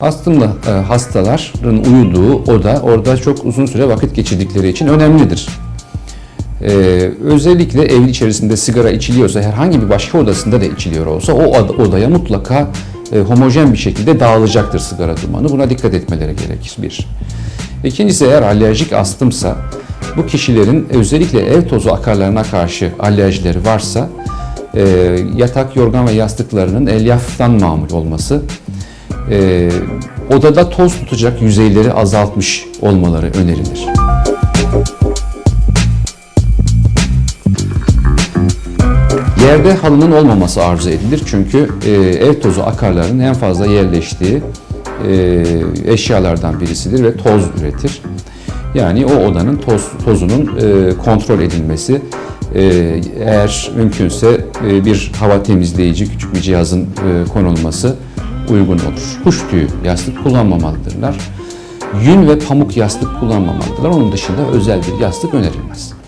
Astımlı e, hastaların uyuduğu oda orada çok uzun süre vakit geçirdikleri için önemlidir. Ee, özellikle evin içerisinde sigara içiliyorsa herhangi bir başka odasında da içiliyor olsa o od- odaya mutlaka e, homojen bir şekilde dağılacaktır sigara dumanı. Buna dikkat etmeleri gerekir bir. İkincisi eğer alerjik astımsa bu kişilerin özellikle ev tozu akarlarına karşı alerjileri varsa e, yatak, yorgan ve yastıklarının elyaftan mamul olması e, odada toz tutacak yüzeyleri azaltmış olmaları önerilir. Yerde halının olmaması arzu edilir çünkü e, ev tozu akarlarının en fazla yerleştiği e, eşyalardan birisidir ve toz üretir. Yani o odanın toz, tozunun e, kontrol edilmesi, e, eğer mümkünse e, bir hava temizleyici küçük bir cihazın e, konulması uygun olur. Kuş tüyü yastık kullanmamalıdırlar. Yün ve pamuk yastık kullanmamalıdırlar. Onun dışında özel bir yastık önerilmez.